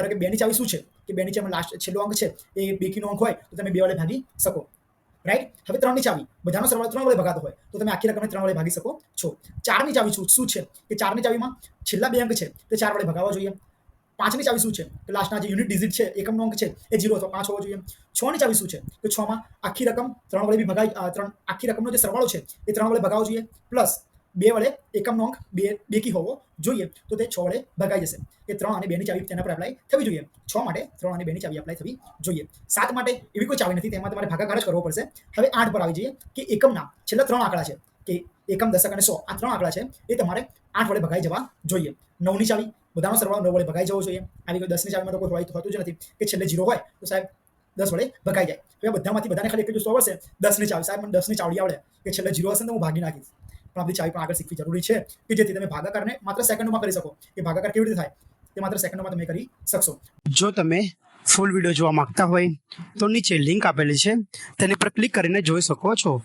ધારો કે બેની ચાવી શું છે? કે બેની ચાવી લાસ્ટ છેલ્લો અંક છે, એ બેકીનો અંક હોય, તો તમે બે વડે ભાગી શકો. રાઈટ હવે ત્રણની ચાવી, બધાનો સરવાળો ત્રણ વડે ભગાતો હોય, તો તમે આખી રકમને ત્રણ વડે ભાગી શકો છો. ચારની ચાવી શું શું છે? કે ચારની ચાવીમાં છેલ્લા બે અંક છે, તે ચાર વડે ભગાવવા જોઈએ. પાંચની ચાવી શું છે? કે લાસ્ટના જે યુનિટ ડિઝિટ છે, એકમનો અંક છે, એ જીરો અથવા પાંચ હોવો જોઈએ. છની ચાવી શું છે? કે છમાં આખી રકમ ત્રણ વડે બી ભગાઈ ત્રણ, આખી રકમનો જે સરવાળો છે, એ ત્રણ વડે ભગાવવો જોઈએ. પ્લસ બે વડે એકમનો અંક બે બેકી હોવો જોઈએ. તો તે છ વડે ભગાઈ જશે. કે ત્રણ અને બેની ચાવી તેના પર એપ્લાય થવી જોઈએ. છ માટે ત્રણ અને બેની ચાવી એપ્લાય થવી જોઈએ. સાત માટે એવી કોઈ ચાવી નથી, તેમાં તમારે ભાગાકાર જ કરવો પડશે. હવે આઠ પર આવી જઈએ કે એકમના છેલ્લા ત્રણ આંકડા છે, કે એકમ, દશક અને સો, આ ત્રણ આંકડા છે, એ તમારે આઠ વડે ભગાઈ જવા જોઈએ. નવની ચાવી, બધાનો સરવાળો નવ વડે ભગાઈ જવો જોઈએ. આવી કોઈ દસની ચાવીમાં તો કોઈ હોય તો થતું જ નથી કે છેલ્લે જીરો હોય તો સાહેબ દસ વડે ભગાઈ જાય. હવે બધામાંથી બધાને ખાલી એક જ સો વર્ષે દસની ચાવી, સાહેબ, મને દસની ચાવડી આવડે કે છેલ્લે જીરો હશે તો હું ભાગી નાખીશ. આપણી ચાવી પણ આગળ શીખવી જરૂરી છે કે જેથી તમે ભાગાકારને માત્ર સેકન્ડોમાં કરી શકો. કે ભાગાકાર કેવી રીતે થાય? તે માત્ર સેકન્ડોમાં તમે કરી શકશો. જો તમે ફૂલ વીડિયો જોવા માંગતા હોય, તો નીચે લિંક આપેલી છે. તેની પર ક્લિક કરીને જોઈ શકો છો.